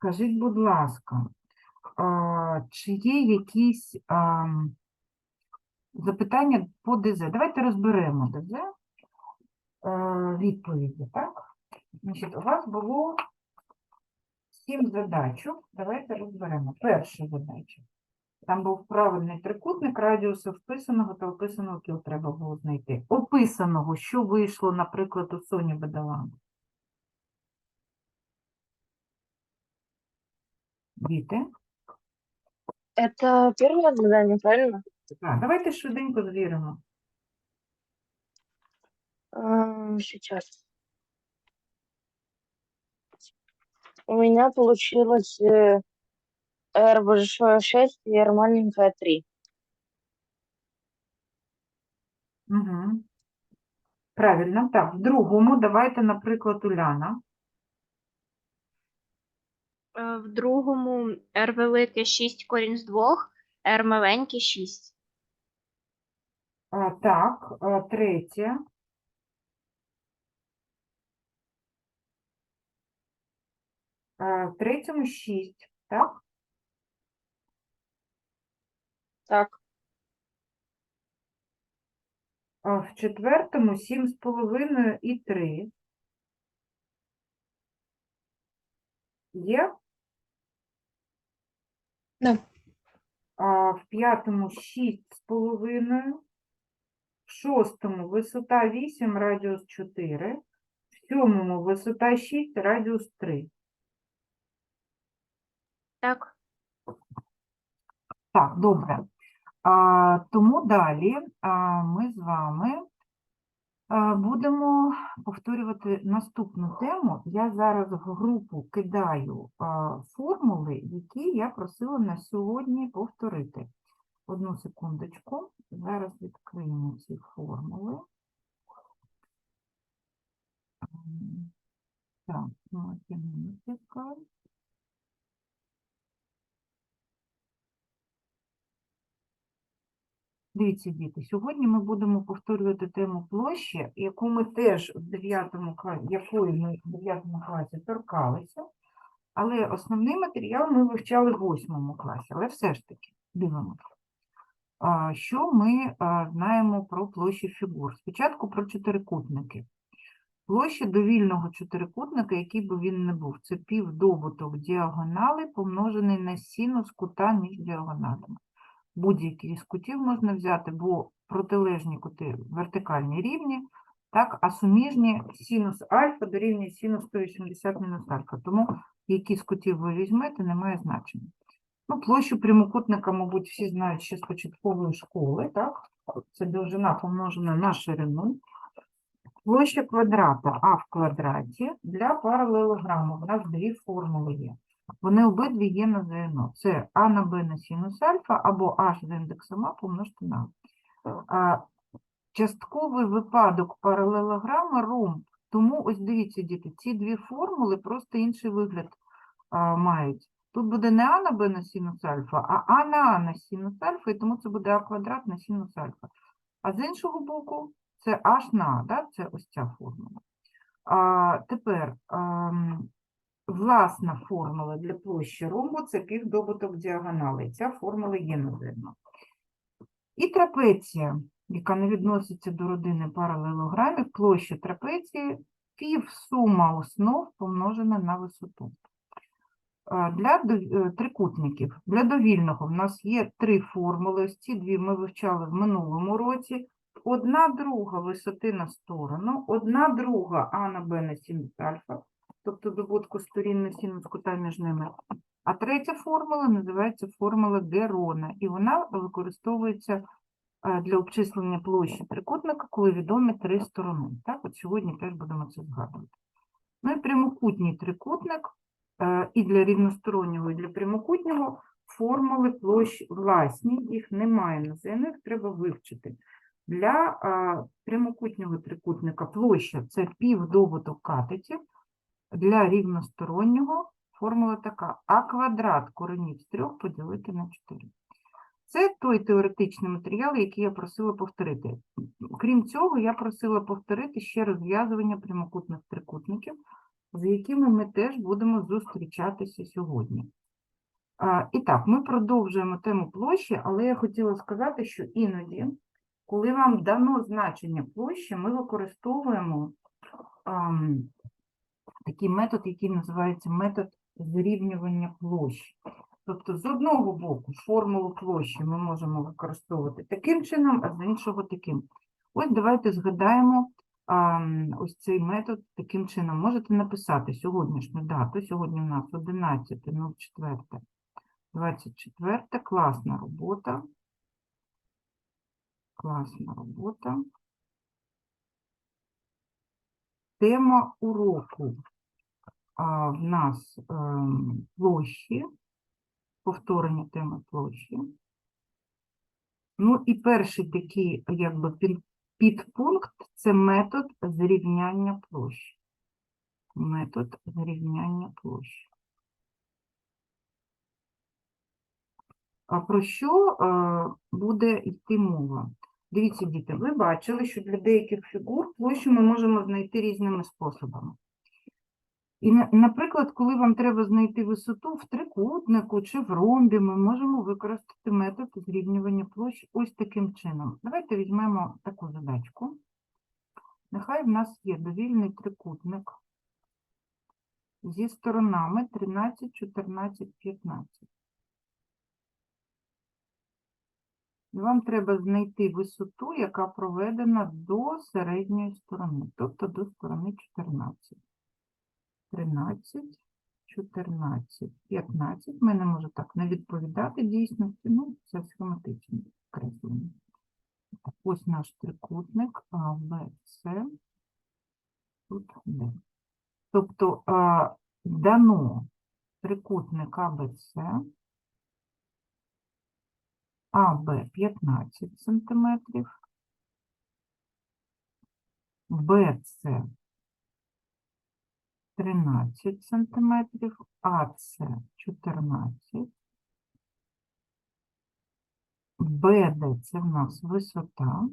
Скажіть, будь ласка, чи є якісь запитання по ДЗ? Давайте розберемо ДЗ відповіді, так? Значить, у вас було сім задачок. Давайте розберемо. Перша задача. Там був правильний трикутник радіусу вписаного та описаного кіл треба було знайти. Описаного, що вийшло, наприклад, у Соні Бедалан. Діти. Это первое задание, правильно? Так, давайте швиденько звіримо. Сейчас. У меня получилось э, R большое 6 и R маленькое 3. Угу. Правильно. Так, в другому давайте, наприклад, Уляна. Е, В другому r велике 6 корінь з 2, r маленький 6. А, так, а, третє. А, в третьому 6, так? Так, А в четвертому 7,5 і 3. Є? Да. А в п'ятому 6,5. В шостому висота 8, радіус 4. В сьомому висота 6, радіус 3. Так, Так, добре. А, тому далі а, ми з вами будемо повторювати наступну тему. Я зараз в групу кидаю формули, які я просила на сьогодні повторити. Одну секундочку. Зараз відкриємо ці формули. Так, математика. Дивіться, діти, сьогодні ми будемо повторювати тему площі, яку ми теж в 9 класі, якої ми в 9 класі торкалися, але основний матеріал ми вивчали в 8 класі, але все ж таки дивимося. Що ми знаємо про площі фігур? Спочатку про чотирикутники. Площа довільного чотирикутника, який би він не був, це півдобуток діагонали, помножений на синус кута між діагоналями будь-який з кутів можна взяти, бо протилежні кути вертикальні рівні, так, а суміжні синус альфа дорівнює синус 180 мінус альфа. Тому які з кутів ви візьмете, не має значення. Ну, площу прямокутника, мабуть, всі знають ще з початкової школи, так? Це довжина помножена на ширину. Площа квадрата А в квадраті для паралелограму. У нас дві формули є. Вони обидві є на ЗНО. Це А на Б на синус альфа або H з індексом А помножити на А. А. Частковий випадок паралелограма ромб. Тому ось дивіться, діти, ці дві формули просто інший вигляд а, мають. Тут буде не А на Б на синус альфа, а А на А на синус альфа, і тому це буде А квадрат на синус альфа. А з іншого боку, це H на А, да? це ось ця формула. А, тепер ам, власна формула для площі ромбу це півдобуток діагонали. Ця формула є наземна. І трапеція, яка не відноситься до родини паралелограмів, площа трапеції півсума основ помножена на висоту. Для е, трикутників, для довільного в нас є три формули. Ось ці дві ми вивчали в минулому році. Одна друга висоти на сторону, одна друга А на Б на синус альфа, тобто добутку сторін на синус кута між ними. А третя формула називається формула Герона, і вона використовується е, для обчислення площі трикутника, коли відомі три сторони. Так, от сьогодні теж будемо це згадувати. Ну і прямокутній трикутник, е, і для рівностороннього, і для прямокутнього формули площ власні, їх немає на їх треба вивчити. Для е, прямокутнього трикутника площа це півдобуток катетів, для рівностороннього формула така. А квадрат коренів з трьох поділити на 4. Це той теоретичний матеріал, який я просила повторити. Крім цього, я просила повторити ще розв'язування прямокутних трикутників. з якими ми теж будемо зустрічатися сьогодні. І так, ми продовжуємо тему площі, але я хотіла сказати, що іноді, коли вам дано значення площі, ми використовуємо такий метод, який називається метод зрівнювання площі. Тобто, з одного боку, формулу площі ми можемо використовувати таким чином, а з іншого таким. Ось давайте згадаємо ам, ось цей метод таким чином. Можете написати сьогоднішню дату. Сьогодні в нас 11.04. 24. Класна робота. Класна робота. Тема уроку а, в нас ем, площі, повторення теми площі. Ну і перший такий якби під, підпункт це метод зрівняння площі. Метод зрівняння площі. А про що е, буде йти мова? Дивіться, діти, ви бачили, що для деяких фігур площу ми можемо знайти різними способами. І, наприклад, коли вам треба знайти висоту в трикутнику чи в ромбі, ми можемо використати метод зрівнювання площ ось таким чином. Давайте візьмемо таку задачку. Нехай в нас є довільний трикутник зі сторонами 13, 14, 15. Вам треба знайти висоту, яка проведена до середньої сторони, тобто до сторони 14. 13, 14, 15. Мене може так не відповідати дійсності, ну, це схематичне креслення. Ось наш трикутник А, Б, С. Тут Д. Тобто дано трикутник А. АБ 15 сантиметрів, БЦ 13 сантиметрів, АЦ 14, БД це в нас висота,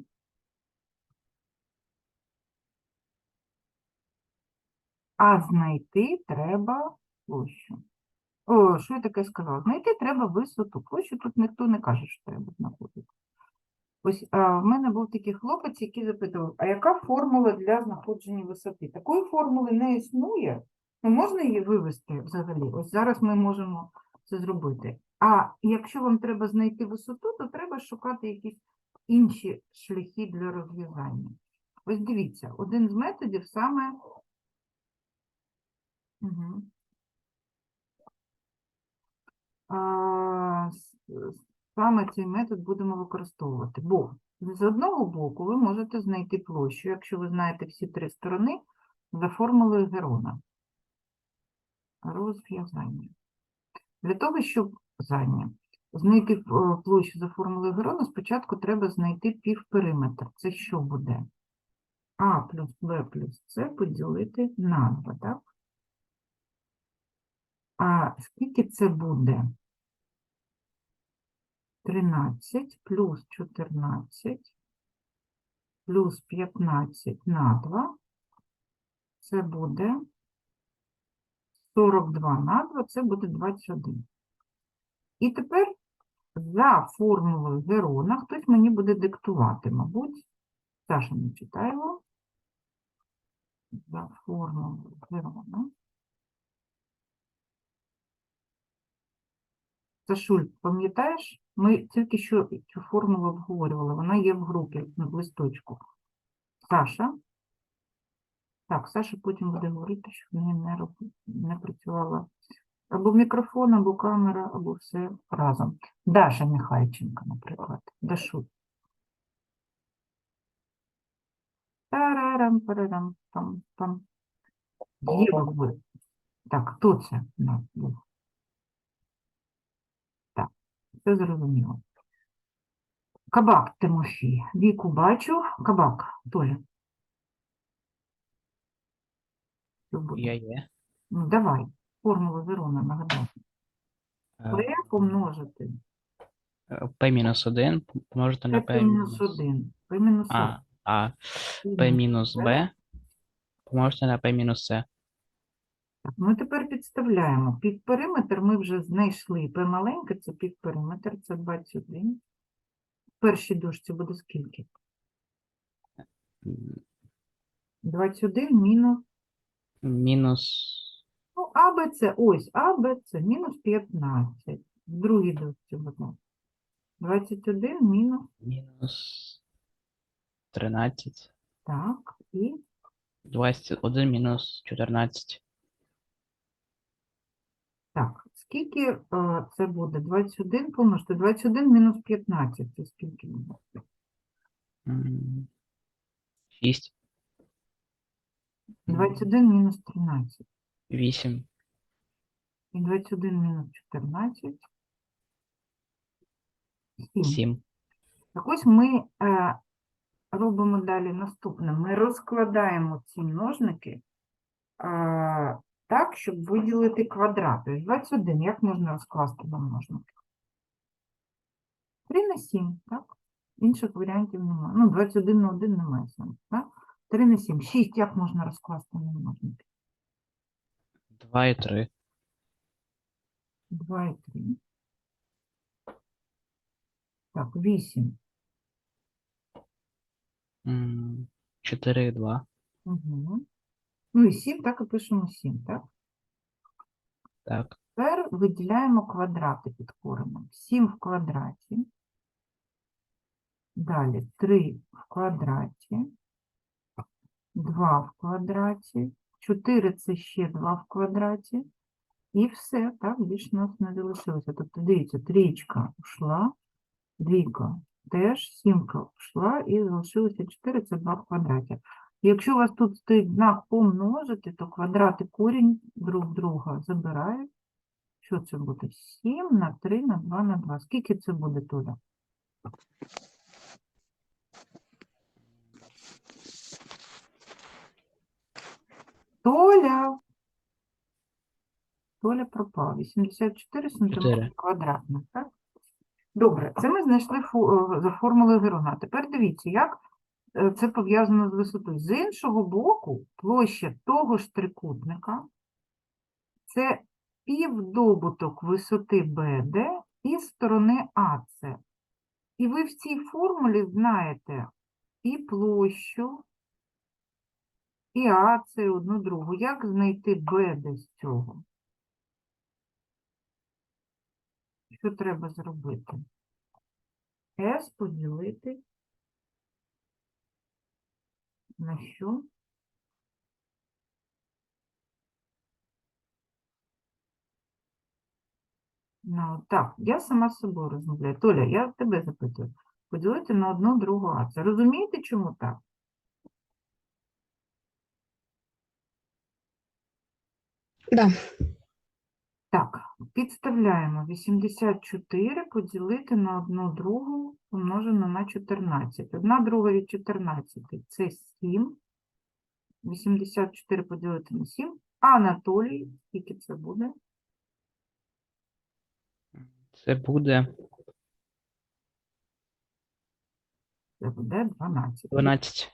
а знайти треба площу. О, що я таке сказала? Знайти треба висоту. Площу тут ніхто не каже, що треба знаходити. Ось а, в мене був такий хлопець, який запитував, а яка формула для знаходження висоти? Такої формули не існує. Ну, можна її вивести взагалі? Ось зараз ми можемо це зробити. А якщо вам треба знайти висоту, то треба шукати якісь інші шляхи для розв'язання. Ось дивіться, один з методів саме. Угу. Саме цей метод будемо використовувати. Бо з одного боку ви можете знайти площу, якщо ви знаєте всі три сторони, за формулою Герона. Розв'язання. Для того, щоб зання знайти е, площу за формулою Герона, спочатку треба знайти півпериметр. Це що буде? А плюс Б плюс С поділити на 2, так? А скільки це буде? 13 плюс 14 плюс 15 на 2. Це буде 42 на 2, це буде 21. І тепер за формулою Герона хтось мені буде диктувати, мабуть. Саша не читаємо. За формулою Герона. Сашуль, пам'ятаєш, ми тільки що цю формулу обговорювали, вона є в групі в листочку. Саша. Так, Саша потім буде говорити, що в неї не, не працювала або мікрофон, або камера, або все разом. Даша Михайченко, наприклад. Дашу. Тарарам, парарам, пам. Єва буде. Так, хто це? був? Це зрозуміло. Кабак Тимофій. Віку бачу. Кабак, Толя. Я є. Ну, давай, формулу Верона нагадай. Е, P помножити. е, P мінус 1 помножити на P P мінус мінус 1. P мінус А, а 1. P мінус B помножити на P мінус. Так, ми тепер підставляємо. Під периметр ми вже знайшли. P маленьке це під периметр, це 21. В першій дужці буде скільки? М, 21 мінус. Мінус Ну, А, Б, С. Ось, А, Б, С. Мінус 15. В другій дужці буде. 21 мінус. мінус 13. Так, і 21 мінус 14. Так. Скільки е, це буде? 21 помножити. 21 мінус 15. Це скільки буде? 6. 21 мінус 13. 8. І 21 мінус 14. 7. 7. Так ось ми е, робимо далі наступне. Ми розкладаємо ці множники е, так, щоб виділити квадрат. Тобто 21, як можна розкласти на множники? 3 на 7, так? Інших варіантів немає. Ну, 21 на 1 немає сенсу, так? 3 на 7. 6 як можна розкласти на множники? 2 і 3. 2 і 3. Так, 8. 4 і 2. Угу. Ну і 7, так і пишемо 7, так? Так. Тепер виділяємо квадрати під коренем. 7 в квадраті. Далі 3 в квадраті. 2 в квадраті. 4 це ще 2 в квадраті. І все, так, більше нас не залишилося. Тобто, дивіться, трієчка пішла, двійка теж, сімка пішла і залишилося 4, це 2 в квадраті. Якщо у вас тут стоїть знак помножити, то квадрати корінь друг друга забирають. Що це буде? 7 на 3 на 2 на 2. Скільки це буде туди? Толя. Толя пропав. 84 сантиметри квадратних, так? Добре, це ми знайшли е, за формулою Герона. Тепер дивіться, як це пов'язано з висотою. З іншого боку, площа того ж трикутника це півдобуток висоти BD і сторони АС. І ви в цій формулі знаєте і площу, і і одну другу. Як знайти BD з цього? Що треба зробити? S поділити на що? Ну, так, я сама з собою розмовляю. Толя, я тебе запитую. Поділити на одну другу А. Це розумієте, чому так? Да. Підставляємо 84 поділити на одну другу помножено на 14. Одна друга від 14 – це 7. 84 поділити на 7. А Анатолій, скільки це буде? Це буде Це буде 12. 12.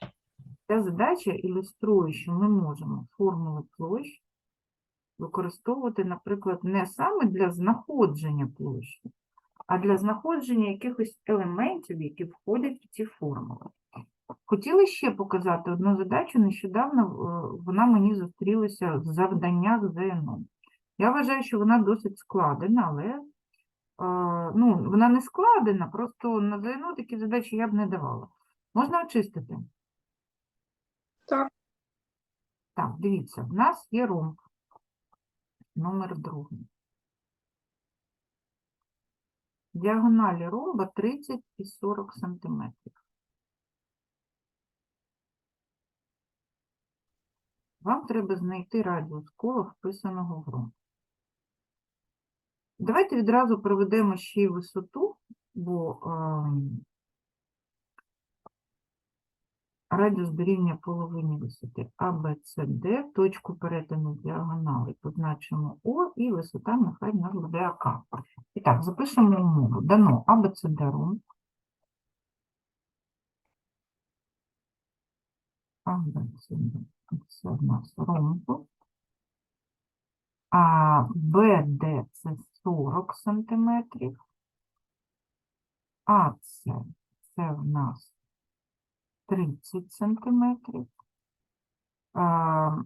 Ця задача ілюструє, що ми можемо формули площ використовувати, наприклад, не саме для знаходження площі, а для знаходження якихось елементів, які входять в ці формули. Хотіла ще показати одну задачу. Нещодавно е, вона мені зустрілася в завданнях ЗНО. Я вважаю, що вона досить складена, але е, ну, вона не складена, просто на ЗНО такі задачі я б не давала. Можна очистити? Так. Так, дивіться, в нас є ромб, номер другий. Діагоналі ромба 30 і 40 сантиметрів. Вам треба знайти радіус кола, вписаного в ромб. Давайте відразу проведемо ще й висоту, бо ем, радіус дорівнює половині висоти А, Б, С, Д, точку перетину діагонали позначимо О, і висота нехай нас буде АК. І так, запишемо умову. Дано А, Б, С, Д, ромб. А, Б, С, Д, це в нас ромб. А БД це 40 сантиметрів. АЦ це в нас 30 сантиметрів. А,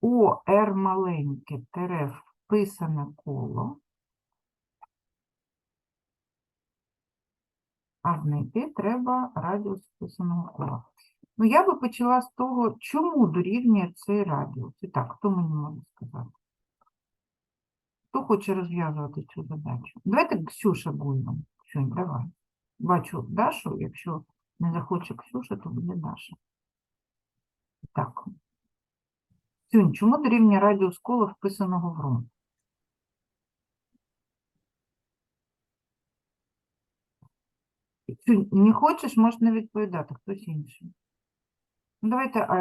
ОР маленьке тере вписане коло. А знайти треба радіус вписаного кола. Ну, я би почала з того, чому дорівнює цей радіус. І так, хто мені може сказати? Хто хоче розв'язувати цю задачу? Давайте Ксюша Гульман. Ксюнь, давай. Бачу Дашу, якщо не захоче Ксюша, то буде Даша. Так. Ксюнь, чому дорівнює радіус кола вписаного в ром? Ксюнь, не хочеш, можеш не відповідати, хтось інший. Ну, давайте а,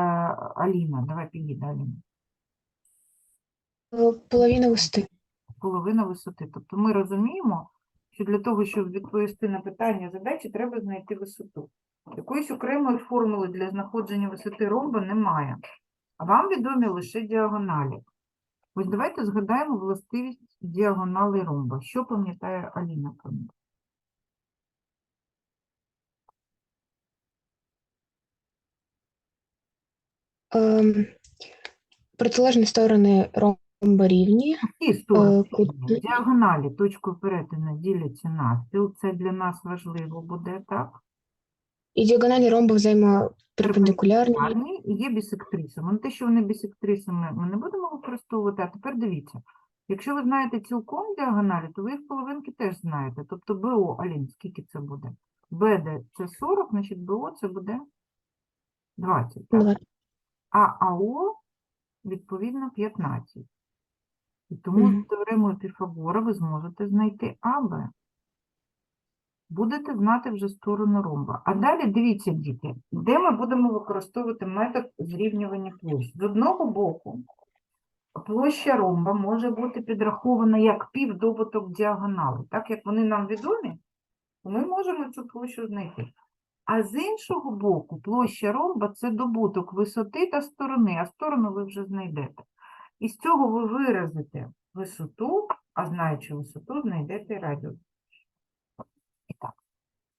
Аліна, давай підійде Аліна. Е, Половина висоти. половина висоти. Тобто ми розуміємо, що для того, щоб відповісти на питання задачі, треба знайти висоту. Якоїсь окремої формули для знаходження висоти ромба немає. А вам відомі лише діагоналі. Ось давайте згадаємо властивість діагонали ромба. Що пам'ятає Аліна про них? Ем, Протилежні сторони ромба рівні. Ті сторони кут- діагоналі точкою перетину діляться навпіл. Це для нас важливо буде, так? І діагоналі ромба взаємоперпендикулярні. Парні і є бісектрисами. Ну, те, що вони бісектрисами, ми не будемо використовувати. А тепер дивіться, якщо ви знаєте цілком діагоналі, то ви їх половинки теж знаєте. Тобто БО, Алін, скільки це буде? БД це 40, значить БО це буде 20. так? А АО, відповідно, 15. І тому з теоремою Піфагора ви зможете знайти АБ. Будете знати вже сторону ромба. А далі дивіться, діти, де ми будемо використовувати метод зрівнювання площ. З одного боку, площа ромба може бути підрахована як півдобуток діагонали. Так як вони нам відомі, ми можемо цю площу знайти. А з іншого боку, площа ромба це добуток висоти та сторони, а сторону ви вже знайдете. І з цього ви виразите висоту, а знаючи висоту, знайдете радіус.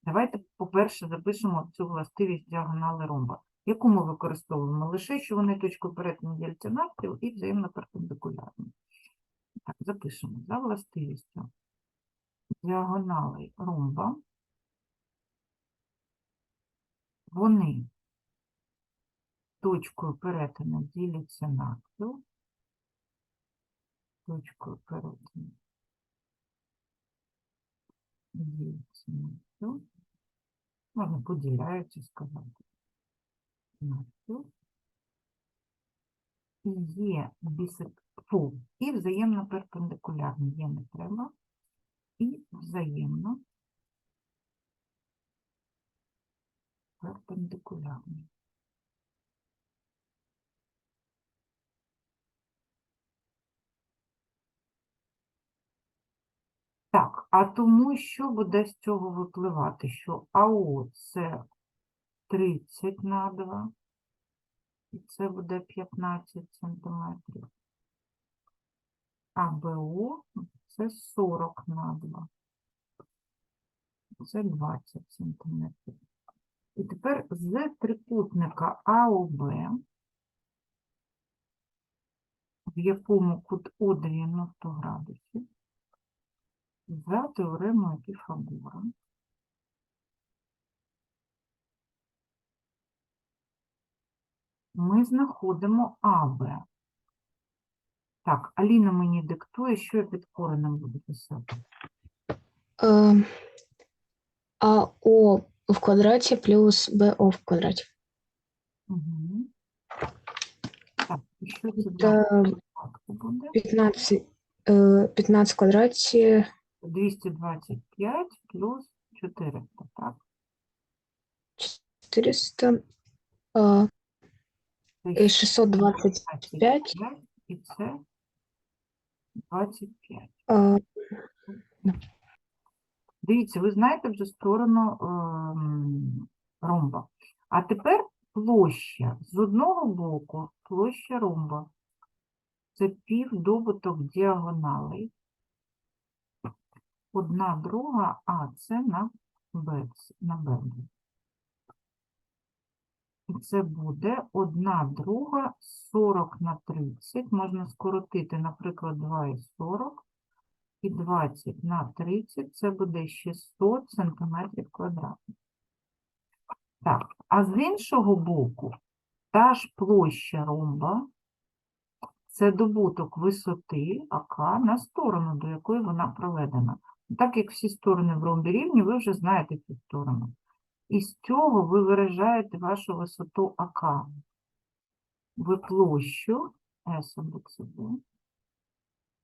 Давайте, по-перше, запишемо цю властивість діагонали ромба, яку ми використовуємо лише, що вони точку перетину діляться навпіл і взаємно перпендикулярні. Так, запишемо за властивістю діагонали ромба. Вони точкою перетину діляться навпіл. Точкою перетину діляться навпіл. Можна поділяючи сказати. Навпіл. І є бісек... Фу, і взаємно перпендикулярні. Є не треба. І взаємно перпендикулярні. Так, а тому що буде з цього випливати? Що АО це 30 на 2, і це буде 15 сантиметрів. А БО це 40 на 2. Це 20 сантиметрів. І тепер з трикутника АОБ, в якому кут О 90 градусів, за теоремою Піфагора, ми знаходимо АБ. Так, Аліна мені диктує, що я під коренем буду писати. Ем, АО в квадраті плюс БО в квадраті. Угу. Так, що це буде? 15, е, 15 в квадраті 225 плюс 400, так? 400, е, і 625. 25, і це 25. е, Дивіться, ви знаєте вже сторону ем, ромба. А тепер площа. З одного боку площа ромба це півдобуток діагоналей. Одна друга, а це на Б, на Б. І це буде одна друга 40 на 30. Можна скоротити, наприклад, 2 і 40. І 20 на 30 це буде 600 сантиметрів квадратних. Так, а з іншого боку, та ж площа ромба це добуток висоти АК на сторону, до якої вона проведена. Так як всі сторони в ромбі рівні, ви вже знаєте цю сторону. І з цього ви виражаєте вашу висоту АК. Ви площу S або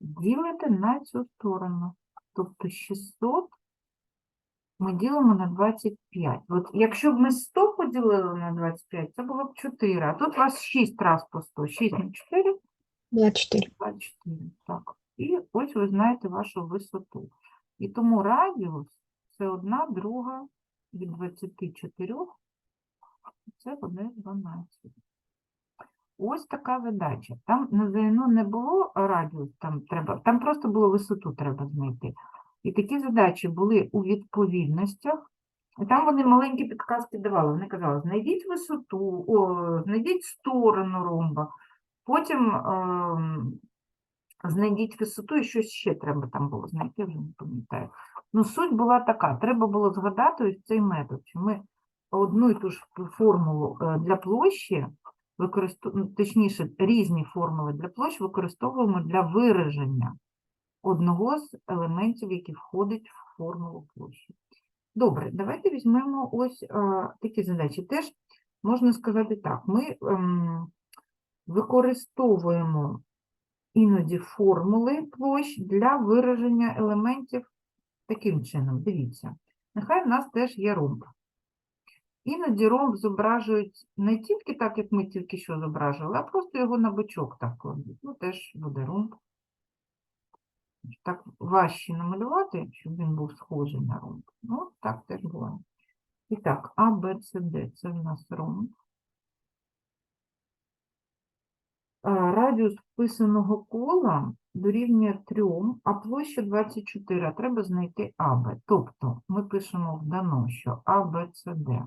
ділите на цю сторону. Тобто 600 ми ділимо на 25. От якщо б ми 100 поділили на 25, це було б 4. А тут у вас 6 раз по 100. 6 на 4 24. 24. Так. І ось ви знаєте вашу висоту. І тому радіус це одна друга від 24. Це буде 12. Ось така задача. Там на ЗНО не було радіус, там треба, там просто було висоту треба знайти. І такі задачі були у відповідностях. І там вони маленькі підказки давали. Вони казали, знайдіть висоту, о, знайдіть сторону ромба, потім ем, знайдіть висоту і щось ще треба там було знайти, вже не пам'ятаю. Ну, суть була така: треба було згадати ось цей метод, ми одну і ту ж формулу е, для площі використовуємо, точніше, різні формули для площ використовуємо для вираження одного з елементів, який входить в формулу площі. Добре, давайте візьмемо ось е, такі задачі. Теж можна сказати так: ми ем, використовуємо іноді формули площ для вираження елементів таким чином. Дивіться, нехай в нас теж є ромб. Іноді ромб зображують не тільки так, як ми тільки що зображували, а просто його на бочок так кладуть. Ну, теж буде ромб. Так важче намалювати, щоб він був схожий на ромб. Ну, так теж буває. І так, А, Б, С, Д – це в нас ромб. А, Радіус вписаного кола дорівнює 3, а площа 24, а треба знайти АБ. Тобто ми пишемо в дано, що АБ, С, Д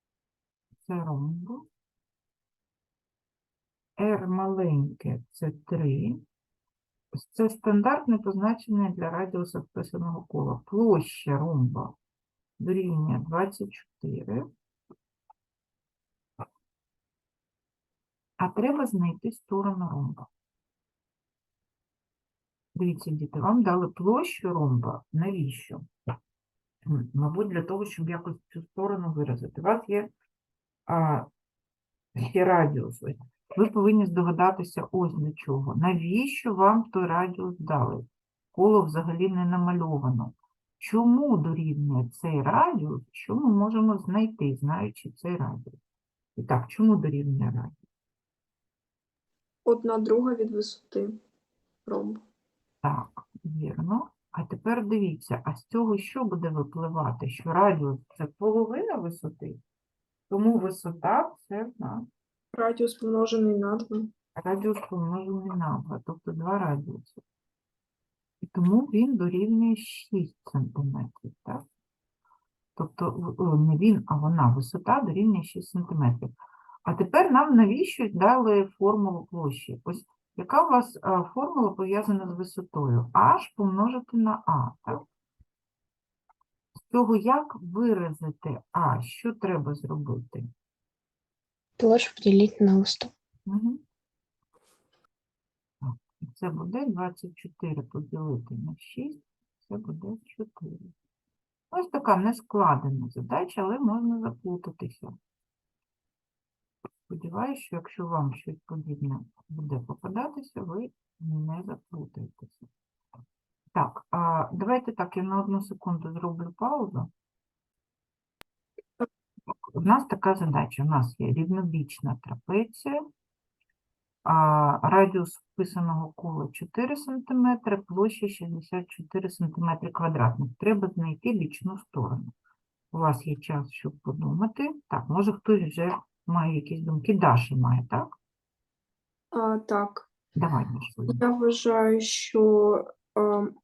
– це ромб. R маленьке – це 3. Це стандартне позначення для радіуса вписаного кола. Площа ромба дорівнює 24. А треба знайти сторону ромба. Дивіться, діти, вам дали площу ромба. Навіщо? Мабуть, для того, щоб якось цю сторону виразити. У вас є а, ще радіус. Ви повинні здогадатися ось для чого. Навіщо вам той радіус дали? Коло взагалі не намальовано. Чому дорівнює цей радіус? Що ми можемо знайти, знаючи цей радіус? І так, чому дорівнює радіус? Одна друга від висоти ромбу. Так, вірно. А тепер дивіться, а з цього що буде випливати? Що радіус це половина висоти, тому висота це в нас Радіус помножений на 2. радіус помножений на 2, тобто два радіуси. І тому він дорівнює 6 см, так? Тобто не він, а вона, висота дорівнює 6 см. А тепер нам навіщо дали формулу площі? Ось яка у вас формула пов'язана з висотою? H помножити на А, так? З цього як виразити А? Що треба зробити? Площу поделить на высоту. Угу. Так, це буде 24 поділити на 6, це буде 4. Ось така нескладена задача, але можна заплутатися. Сподіваюсь, що якщо вам щось подібне буде попадатися, ви не заплутаєтеся. Так, а давайте так, я на одну секунду зроблю паузу. У нас така задача. У нас є рівнобічна трапеція, а, радіус вписаного кола 4 см, площа 64 см квадратних. Треба знайти бічну сторону. У вас є час, щоб подумати. Так, може хтось вже має якісь думки. Даша має, так? А, так. Давай, Мішлі. Я вважаю, що ем,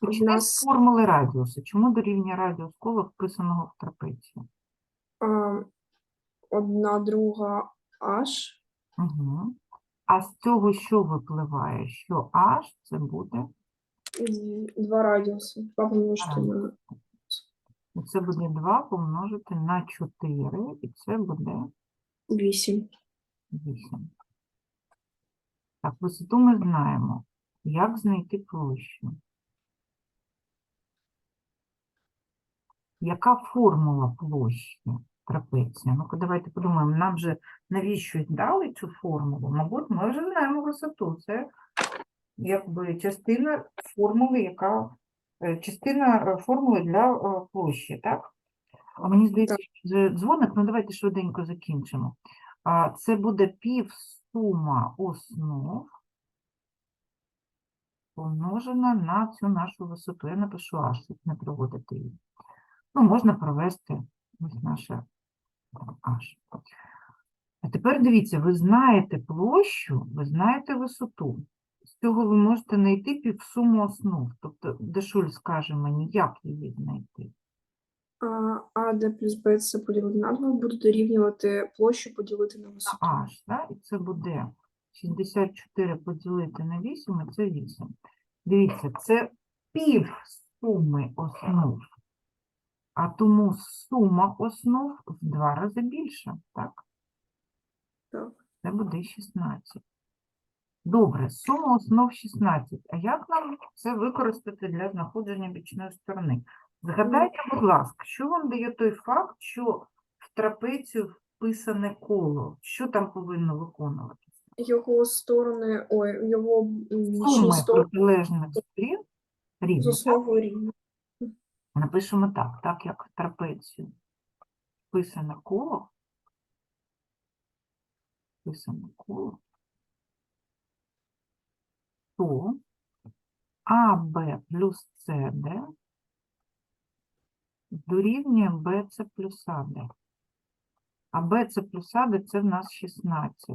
Почни з нас- формули радіусу. Чому дорівнює радіус кола, вписаного в трапецію? ем, одна друга H Угу. А з цього що випливає? Що H це буде? і два радіуси. Два помножити на Це буде 2 помножити на 4, і це буде 8. 8. Так, висоту ми знаємо. Як знайти площу? Яка формула площі трапеції? Ну-ка, давайте подумаємо, нам же навіщо дали цю формулу? Мабуть, ми вже знаємо висоту. Це якби частина формули, яка частина е, формули для е, площі, так? А мені здається, що дзвоник, ну давайте швиденько закінчимо. Це буде півсума основ помножена на цю нашу висоту. Я напишу аж, щоб не проводити її. Ну, можна провести ось наше аж. А тепер дивіться, ви знаєте площу, ви знаєте висоту. З цього ви можете знайти півсуму основ. Тобто, Дешуль скаже мені, як її знайти. А, а де плюс Б це поділити на 2 буде дорівнювати площу поділити на висоту. Аж, да? і це буде 64 поділити на 8, і це 8. Дивіться, це пів суми основ, а тому сума основ в два рази більша, так? Так. Це буде 16. Добре, сума основ 16. А як нам це використати для знаходження бічної сторони? Згадайте, будь ласка, що вам дає той факт, що в трапецію вписане коло? Що там повинно виконуватися? Його сторони, ой, його Суми сторони протилежних сторін рівні. так? Напишемо так, так як в трапецію вписане коло, вписане коло, то АБ плюс СД дорівнює БЦ плюс АД. А БЦ плюс АД це в нас 16.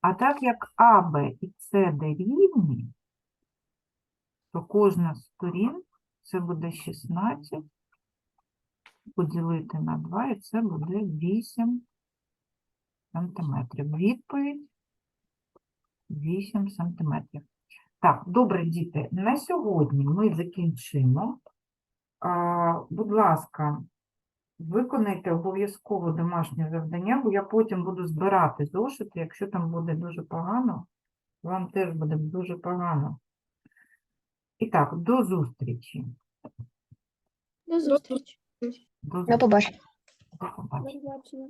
А так як АБ і СД рівні, то кожна з сторін це буде 16 поділити на 2, і це буде 8 сантиметрів. Відповідь 8 сантиметрів. Так, добре, діти, на сьогодні ми закінчимо. А, будь ласка, виконайте обов'язково домашнє завдання, бо я потім буду збирати зошити. Якщо там буде дуже погано, вам теж буде дуже погано. І так, до зустрічі. До зустрічі. До До побачення. До. Побачення.